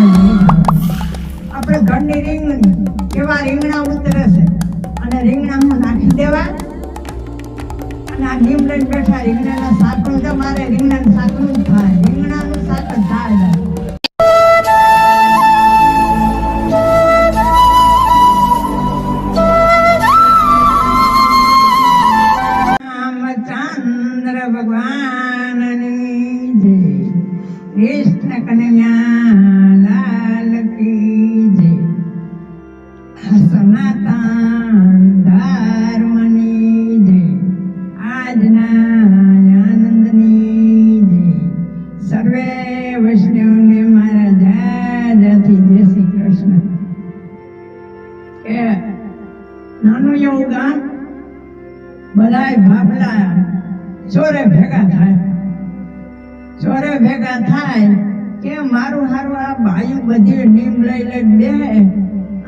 આપણે ઘરની રીંગણી એવા રીંગણા ઉતરે છે? અને રીંગણામાં નાખી દેવા. અને આ નીમ લઈને બેઠા રીંગણાના સાકરું તો મારે રીંગણાનું શાકનું જ થાય રીંગણાનું શાક જ થાય સનાતન ધર્મની જય આજના આનંદની જય સર્વે વૈષ્ણવને મારા જાજાથી જય શ્રી કૃષ્ણ કે નાનું એવું ગામ બધાય ભાભલા ચોરે ભેગા થાય ચોરે ભેગા થાય કે મારું હારું આ બાયુ બધી નીમ લઈ લઈ બે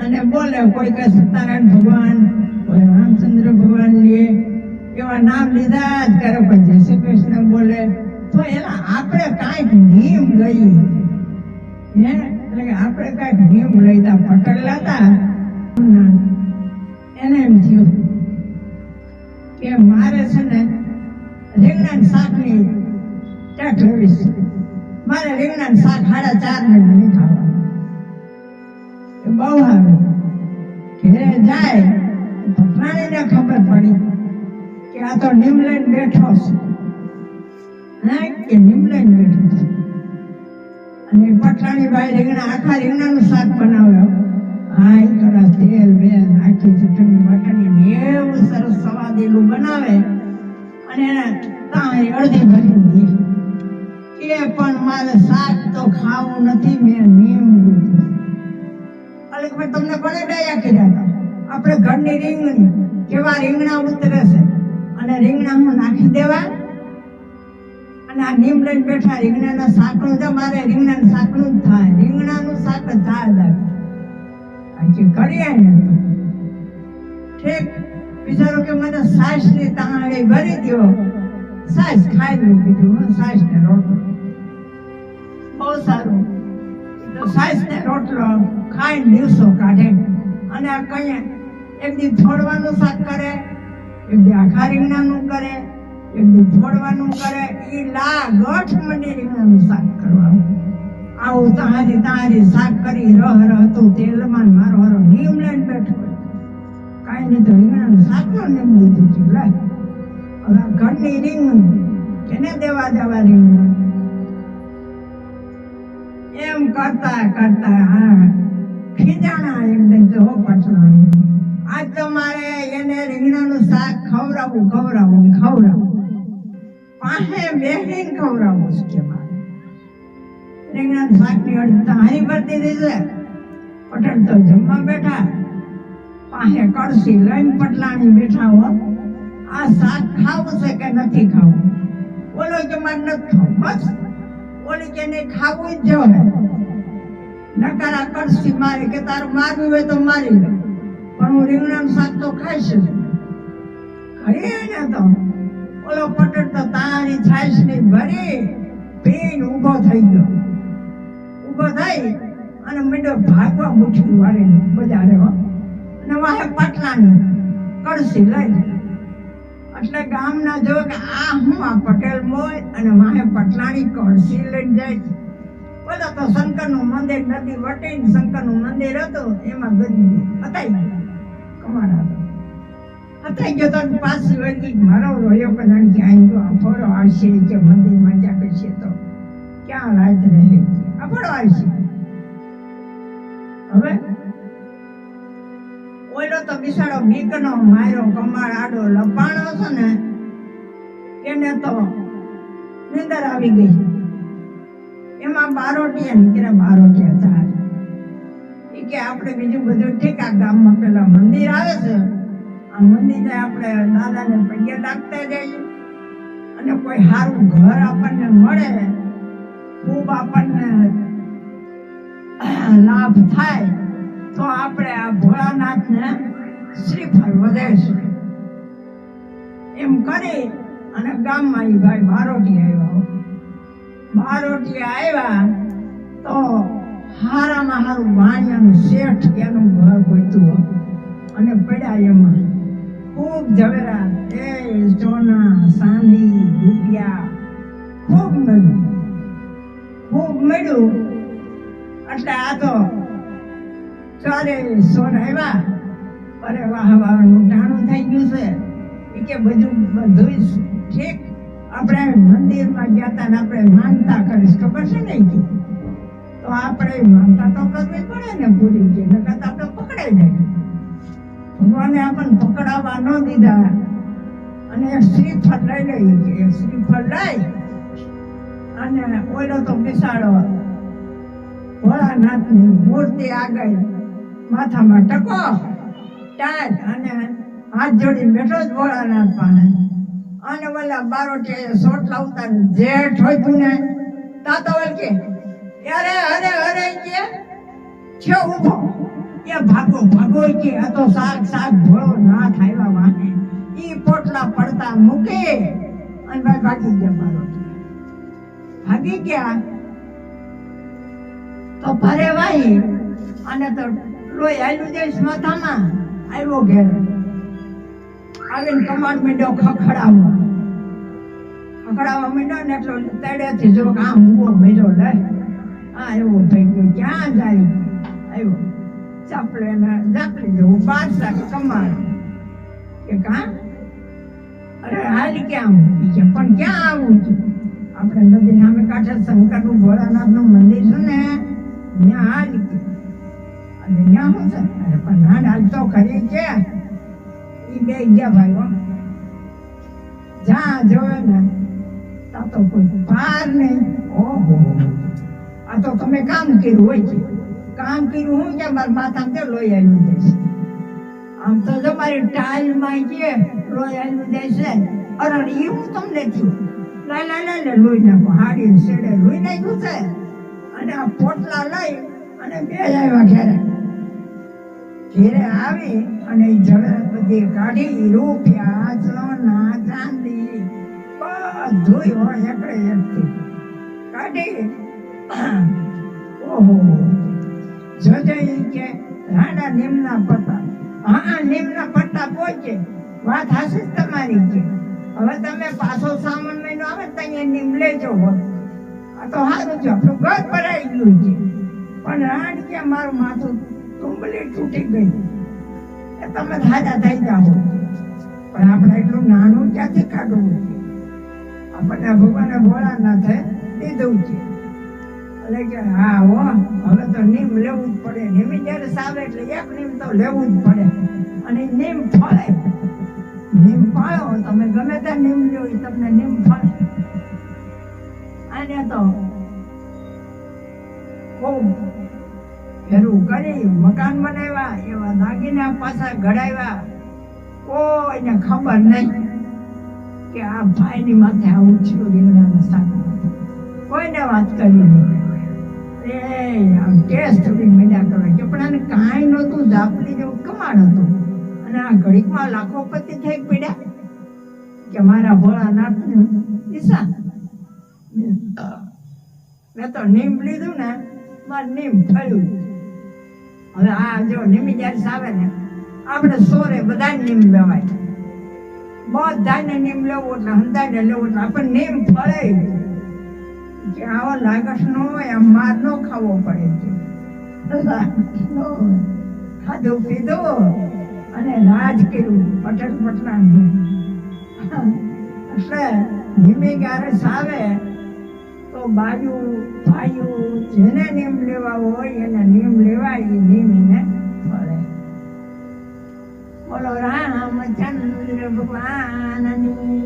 અને બોલે કોઈ કે સત્યનારાયણ ભગવાન, કોઈ રામચંદ્ર ભગવાન લે એવા નામ લીધા જ કરે, પણ જય શ્રી કૃષ્ણ બોલે, તો એના આપણે કાંઈક નિયમ લઈએ. હે? એટલે કે આપણે કાંઈક નિયમ લઈતા પકડલા લેતા. એને એમ થયું કે મારે છે ને રીંગણા શાકની ટેક લેવી છે. મારે રીંગણા શાક સાડા ચાર નહીં ખાવાનું. બહુ આવે ઘેરે જાય ભગવાનને ખબર પડી કે આ તો નીમ લઈને બેઠો છે. હા? કે નીમ લઈને બેઠો છે. અને પટરાણી ભાઈ રીંગણા આખા રીંગણાનું શાક બનાવ્યો હા એ થોડા તેલ વેલ નાખી, ચટણી, મટણી એવું સરસ સવાદેલું બનાવે. અને એને તાણી અડધી ભરી દે. કે પણ મારે શાક તો ખાવું નથી, મેં નિયમ લીધું. ભાઈ તમને કોને ડાયા કર્યા હતા. આપણે ઘરની રીંગણી, કેવા રીંગણા ઉતરે છે? અને રીંગણામાં નાખી દેવા. અને આ નીમ લઈને બેઠા રીંગણાના સાંકળું તો મારે, રીંગણાનું સાંકળું જ થાય. રીંગણાનું શાક થાય લાગે. કરીએ ને ઠીક. બિચારો કે મને સાસની તાળી ભરી દ્યો. સાસ ખાઈ લઉં બીજું હું સાસ ને રોટલો. બહુ સારું. તો રોટલો ખાઈને દિવસો કાઢે અને આ કઈ એક દી છોડવાનું શાક કરે એક દી આખા રીંગણાનું કરે એક દી છોડવાનું કરે એ લા ગઠ મને રીંગણાનું શાક કરવાનું આવું તારી તારી શાક કરી રહ રહ તો તેલમાં મારો હારો નીમ લઈને બેઠો કાંઈ નહીં તો રીંગણાનું શાકનો નીમ લીધું છે લે હવે ઘરની રીંગણ કેને દેવા દેવા રીંગણ એમ કરતા કરતા, હા, ખીજાણા એકદમ જો પટલાણી આજ તો મારે એને રીંગણાનું શાક ખવડાવવું ખવડાવવું ને ખવડાવવું. પાસે બેસીને ખવડાવવું છે રીંગણાનું રીંગણાનું શાકની અડધી હારી ભરતી દીધે પટણ તો જમવા બેઠા. પાસે કળસી લઈને પટલાણી બેઠા હો. આ શાક ખાવું છે કે નથી ખાવું? બોલો કે મારે નથી ખાવું, બસ. ઓલી કે નહીં ખાવું જ જોઈએ નકારા કળસી મારે કે તારું મારવું હોય તો મારી લે. પણ હું રીંગણાનું શાક તો ખાઈશ જ ખાઈએ ને તો ઓલો પટેલ તો તારી છાશની ભરી પીને ઊભો થઈ ગયો. ઊભો થઈ અને મીંડો ભાગવા મૂઠ્યું વાળીને બજારે અને વાહે પાટલાની કળસી લઈ. એટલે ગામના જો કે આ હું, આ પટેલ મોય અને માહે પટલાણી કળસી લઈને જાય છે. બોલો તો શંકરનું મંદિર નદી વટીને શંકરનું મંદિર હતું, એમાં ગદી હતાઈ ગયા કમાડા હતાઈ ગયો તો પાછી વળગી મારો રોયો કદાચ ક્યાંય ગયો. અફોડો આવશે કે મંદિરમાં જ્યાં કરશે તો. ક્યાં રાત રહે અફોડો આવશે. હવે? ઓલો તો બિસાડો બીકનો માર્યો કમાળ, આડો, લપાણો છે ને, એને તો નિંદર આવી ગઈ. એમાં બારોટિયા નીકળ્યા બારોટિયા ચાર એ કે આપણે બીજું બધું ઠીક આ ગામમાં પેલા મંદિર આવે છે. આ મંદિરે આપણે દાદાને પગે લાગતા જઈએ. અને કોઈ સારું ઘર આપણને મળે, ખૂબ આપણને લાભ થાય. તો આપણે આ ભોળાનાથને શ્રીફળ વધે છે એમ કરી અને ગામમાં એ ભાઈ બારોટી આવ્યા. બારોટી આવ્યા તો હારામાં હારું વાણિયાનું શેઠ એનું ઘર ગોતું હતું અને પડ્યા એમાં. ખૂબ ઝવેરા એ સોના સાંધી રૂપિયા. ખૂબ મળ્યું. ખૂબ મળ્યું. એટલે આ તો ચારે સોન આવ્યા. અરે વાહ વાહ ટાણું થઈ ગયું છે. એ કે બધું બધું ઠીક. આપણે મંદિરમાં ગયા હતા આપણે માનતા કરીશ. ખબર છે ને કે તો આપણે માનતા તો કરવી પડે ને પૂરી કે નકર તો આપણે પકડાઈ જાય ભગવાને આપણને પકડાવવા ન દીધા. અને શ્રીફળ લઈ લઈ શ્રીફળ લઈ. અને ઓલો તો બિસાડો. ભોળાનાથની મૂર્તિ આગળ માથામાં ટકો. ટાટ અને હાથ જોડી બેઠો જ ભોળાનાથ પાસે અને ઓલા બારોટે સોટ લાવતા જેઠ હોય તું ને, તાતા વલ કે, અરે અરે અરે, કે છે ઊભો એ ભાગો ભાગો કે, આ તો શાક શાક, ભોળો ના થાય વાને ઈ પોટલા પડતા મૂકે અને ભાઈ ભાગી ગયા બારોટે. ભાગી ગયા. તો ભરે વાઈ અને તો લોહી જઈશ માથામાં આવ્યો આવીને કમાડ માંડ્યો ને લે. આ એવો થઈ ગયો, ક્યાં જાય? આવ્યો ને કમાડ. કે કા? અરે હાલ ક્યાં આવું કે પણ ક્યાં આવું છું? આપણે નદી નામે કાંઠે શંકરનું ભોળાનાથનું મંદિર છે ને, ત્યાં હાલ તમે કામ કર્યું હોય છે. કામ કર્યું હું કે મારા માથા તે લોહી આવ્યું જશે આમ તો જો મારી ટાઈલમાં છે લોહી આવ્યું જશે અરે એ હું તમને થયું? લઈ લઈ લઈ લે લોહી નાખો. હાડી શેડે લોહી નાખ્યું છે. અને આ પોટલા લઈ અને બે આવ્યા ઘેરે. ઘેરે આવી અને ઈ કાઢી રૂપિયા સોના ચાંદી બધું હોય એકડે એકથી કાઢી. ઓહો. જજઈ કે રાણા નિમના પત્તા. હા, નિમના પત્તા પહોંચે વાત જ તમારી છે હવે તમે પાછો સામાન મહિનો આવે તો અહીંયા નીમ લેજો હોય. આ તો સારું છે, આપણું ઘર ભરાઈ ગયું છે. પણ રાણ કે મારું માથું? તુંબલી તૂટી ગઈ એ તમે સાજા થઈ જાઓ. પણ આપણે એટલું નાનું ક્યાંથી કાઢવું? આપણને ભગવાને ભોળાનાથે દીધું છે. એટલે કે હા, હો, હવે તો નીમ લેવું જ પડે. નીમી જ્યારે સાવે એટલે એક નીમ તો લેવું જ પડે. અને નીમ ફળે. નીમ ફાળો તમે ગમે ત્યાં નીમ લ્યો એ તમને નીમ ફળે. આને તો ખૂબ ફેરું કરી મકાન બનાવ્યા, એવા દાગીના પાછા ઘડાવ્યા. કોઈને ખબર નહીં કે આ ભાઈની માથે આવું થયું રીંગણાના શાક કોઈને વાત કરી નહીં. એ આમ ટેસ્ટ બી મેળ્યા કરે કે પણ આને કાંઈ નહોતું જાપલી જેવું કમાડ હતું. અને આ ઘડીકમાં લાખોપતિ થઈ પડ્યા. કે મારા ભોળાનાથને ઈશા, મેં તો નીમ લીધું ને, મારે નીમ ફળ્યું હવે આ જો નીમી જ્યારે આવે ને, આપણે સોરે બધા નીમ લેવાય. બધાને નિમ લેવું એટલે હંધાને લેવું એટલે આપણને નીમ ફળે કે આવો લાગસ નો હોય, આમ માર નો ખાવો પડે છે. ખાધું, પીધું અને રાજ કર્યું, પટેલ પટલા એટલે ધીમે ક્યારે સાવે બાજુ ભાઈઓ જેને નીમ લેવા હોય એને નીમ લેવાય એ નિયમ એને ફળે. બોલો રામચંદ્ર ભગવાનની